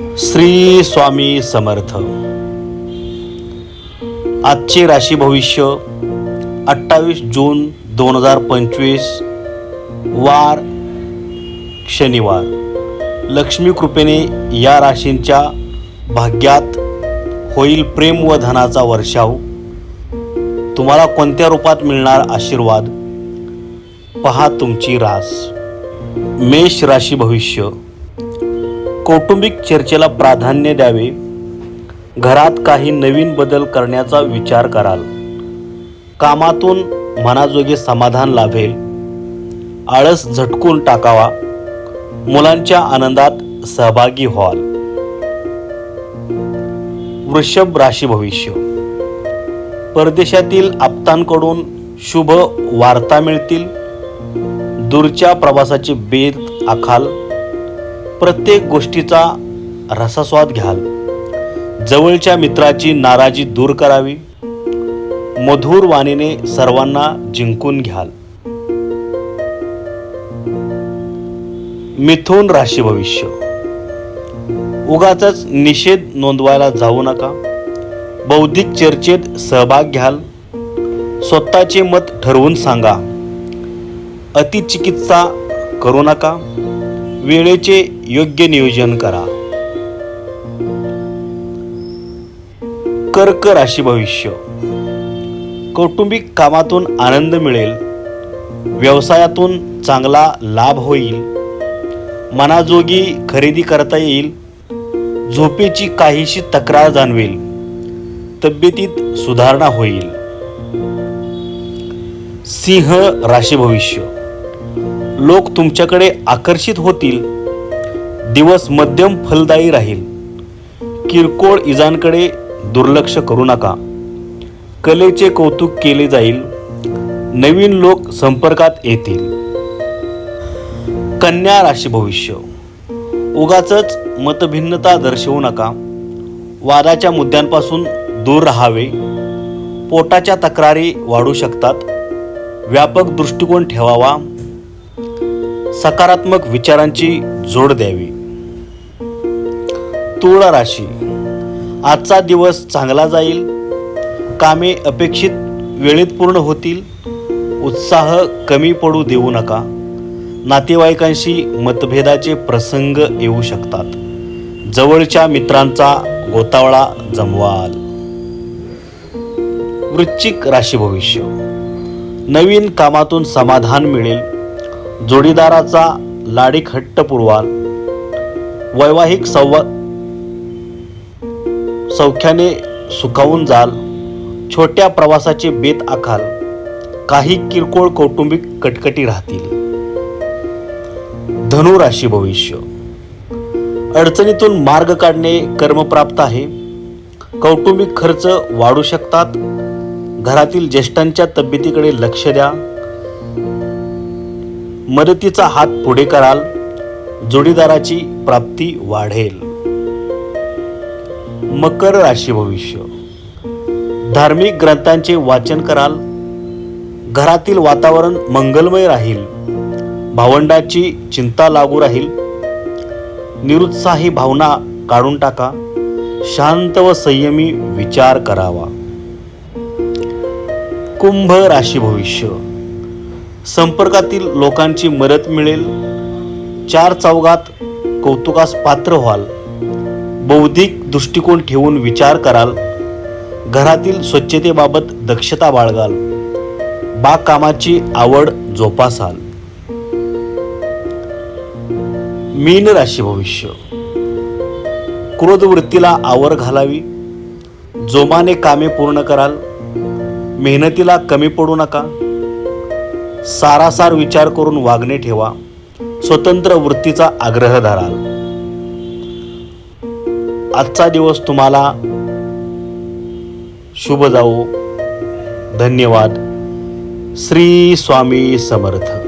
श्री स्वामी समर्थ. आजचे राशी भविष्य अठ्ठावीस जून दोन हजार पंचवीस वार शनिवार. लक्ष्मी कृपेने या राशींच्या भाग्यात होईल प्रेम व धनाचा वर्षाव. तुम्हाला कोणत्या रूपात मिळणार आशीर्वाद? पहा तुमची रास. मेष राशी भविष्य. कौटुंबिक चर्चेला प्राधान्य द्यावे. घरात काही नवीन बदल करण्याचा विचार कराल. कामातून मनाजोगे समाधान लाभेल. आळस झटकून टाकावा. मुलांच्या आनंदात सहभागी व्हाल. वृषभ राशी भविष्य. परदेशातील आप्तांकडून शुभ वार्ता मिळतील. दूरच्या प्रवासाचे बेत आखाल. प्रत्येक गोष्टीचा रसास्वाद घ्याल. जवळच्या मित्राची नाराजी दूर करावी. मधुर वाणीने सर्वांना जिंकून घ्याल. मिथून राशी भविष्य. उगाच निषेध नोंदवायला जाऊ नका. बौद्धिक चर्चेत सहभाग घ्याल. स्वतःचे मत ठरवून सांगा. अतिचिकित्सा करू नका. वेळेचे योग्य नियोजन करा. कर्क राशी भविष्य. कौटुंबिक कामातून आनंद मिळेल. व्यवसायातून चांगला लाभ होईल. मनाजोगी खरेदी करता येईल. झोपेची काहीशी तक्रार जाणवेल. तब्येतीत सुधारणा होईल. सिंह राशी भविष्य. लोक तुमच्याकडे आकर्षित होतील. दिवस मध्यम फलदायी राहील. किरकोळ इजांकडे दुर्लक्ष करू नका. कलेचे कौतुक केले जाईल. नवीन लोक संपर्कात येतील. कन्या राशी भविष्य. उगाच मतभिन्नता दर्शवू नका. वादाच्या मुद्द्यांपासून दूर राहावे. पोटाच्या तक्रारी वाढू शकतात. व्यापक दृष्टिकोन ठेवावा. सकारात्मक विचारांची जोड द्यावी. तुळ राशी. आजचा दिवस चांगला जाईल. कामे अपेक्षित वेळेत पूर्ण होतील. उत्साह कमी पडू देऊ नका. नातेवाईकांशी मतभेदाचे प्रसंग येऊ शकतात. जवळच्या मित्रांचा गोतावळा जमवाल. वृश्चिक राशी भविष्य. नवीन कामातून समाधान मिळेल. जोडीदाराचा लाडीक हट्ट पुरवाल वैवाहिक संवा सौख्याने सुखावून जाल छोट्या प्रवासाचे बेत आखाल काही किरकोळ कौटुंबिक कटकटी राहतील. धनु राशी भविष्य. अडचणीतून मार्ग काढणे कर्मप्राप्त आहे. कौटुंबिक खर्च वाढू शकतात. घरातील ज्येष्ठांच्या तब्येतीकडे लक्ष द्या. मदतीचा हात पुढे कराल जोडीदाराची प्राप्ती वाढेल. मकर राशी भविष्य. धार्मिक ग्रंथांचे वाचन कराल. घरातील वातावरण मंगलमय राहील. भावंडाची चिंता लागू राहील. निरुत्साही भावना काढून टाका. शांत व संयमी विचार करावा. कुंभ राशी भविष्य. संपर्कातील लोकांची मदत मिळेल. चार चौघात कौतुकास पात्र व्हाल. बौद्धिक दृष्टिकोन ठेवून विचार कराल. घरातील स्वच्छतेबाबत दक्षता बाळगाल. बागकामाची आवड जोपासाल. मीन राशी भविष्य. क्रोधवृत्तीला आवर घालावी. जोमाने कामे पूर्ण कराल. मेहनतीला कमी पडू नका. सारासार विचार करून वागणे ठेवा. स्वतंत्र वृत्तीचा आग्रह धराल. आजचा दिवस तुम्हाला शुभ जाओ धन्यवाद. श्री स्वामी समर्थ.